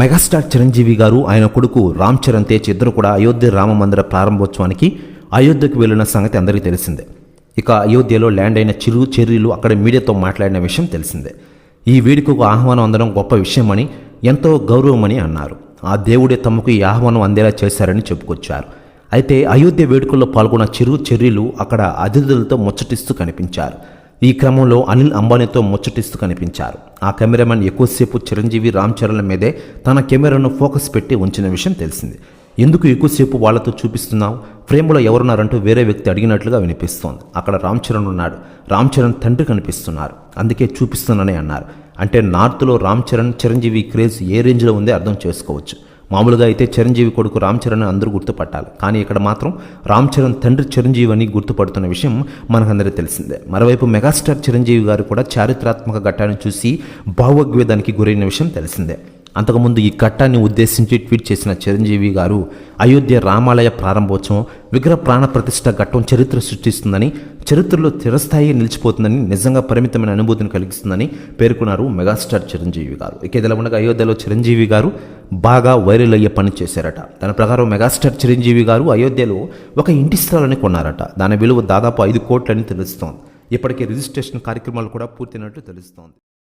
Megastar Chiranjeevi గారు ఆయన కొడుకు రామ్ చరణ్ తేజ్ ఇద్దరు కూడా అయోధ్య రామ మందిర ప్రారంభోత్సవానికి అయోధ్యకు వెళ్ళిన సంగతి అందరికీ తెలిసిందే. ఇక అయోధ్యలో ల్యాండ్ అయిన చిరు చెర్రీలు అక్కడ మీడియాతో మాట్లాడిన విషయం తెలిసిందే. ఈ వేడుకకు ఆహ్వానం అందడం గొప్ప విషయమని ఎంతో గౌరవమని అన్నారు. ఆ దేవుడే తమకు ఈ ఆహ్వానం అందేలా చేశారని చెప్పుకొచ్చారు. అయితే అయోధ్య వేడుకల్లో పాల్గొన్న చిరు చెర్రీలు అక్కడ అతిథులతో ముచ్చటిస్తూ కనిపించారు. ఈ క్రమంలో అనిల్ అంబానీతో ముచ్చటిస్తూ కనిపించారు. ఆ కెమెరామెన్ ఎక్కువసేపు చిరంజీవి రామ్ చరణ్ల మీదే తన కెమెరాను ఫోకస్ పెట్టి ఉంచిన విషయం తెలిసింది. ఎందుకు ఎక్కువసేపు వాళ్ళతో చూపిస్తున్నావు? ఫ్రేమ్లో ఎవరున్నారంటూ వేరే వ్యక్తి అడిగినట్లుగా వినిపిస్తోంది. అక్కడ రామ్ చరణ్ ఉన్నాడు. రామ్ చరణ్ తండ్రి కనిపిస్తున్నారు. అందుకే చూపిస్తున్నానని అన్నారు. అంటే నార్త్లో రామ్ చరణ్ చిరంజీవి క్రేజ్ ఏ రేంజ్లో ఉందో అర్థం చేసుకోవచ్చు. మామూలుగా అయితే చిరంజీవి కొడుకు రామ్ చరణ్ అందరూ గుర్తుపట్టాలి. కానీ ఇక్కడ మాత్రం రామ్ చరణ్ తండ్రి చిరంజీవి అని గుర్తుపడుతున్న విషయం మనకందరికీ తెలిసిందే. మరోవైపు మెగాస్టార్ చిరంజీవి గారు కూడా చారిత్రాత్మక ఘట్టాన్ని చూసి భావోద్వేదానికి గురైన విషయం తెలిసిందే. అంతకుముందు ఈ ఘట్టాన్ని ఉద్దేశించి ట్వీట్ చేసిన చిరంజీవి గారు అయోధ్య రామాలయ ప్రారంభోత్సవం విగ్రహ ప్రాణ ప్రతిష్ట ఘట్టం చరిత్ర సృష్టిస్తుందని చరిత్రలో తిరస్థాయి నిలిచిపోతుందని నిజంగా పరిమితమైన అనుభూతిని కలిగిస్తుందని పేర్కొన్నారు మెగాస్టార్ చిరంజీవి గారు. ఇక ఇదిలా ఉండగా అయోధ్యలో చిరంజీవి గారు బాగా వైరల్ అయ్యే పని చేశారట. దాని ప్రకారం మెగాస్టార్ చిరంజీవి గారు అయోధ్యలో ఒక ఇంటి స్థలాన్ని కొన్నారట. దాని విలువ దాదాపు ఐదు కోట్లని తెలుస్తోంది. ఇప్పటికే రిజిస్ట్రేషన్ కార్యక్రమాలు కూడా పూర్తయినట్లు తెలుస్తోంది.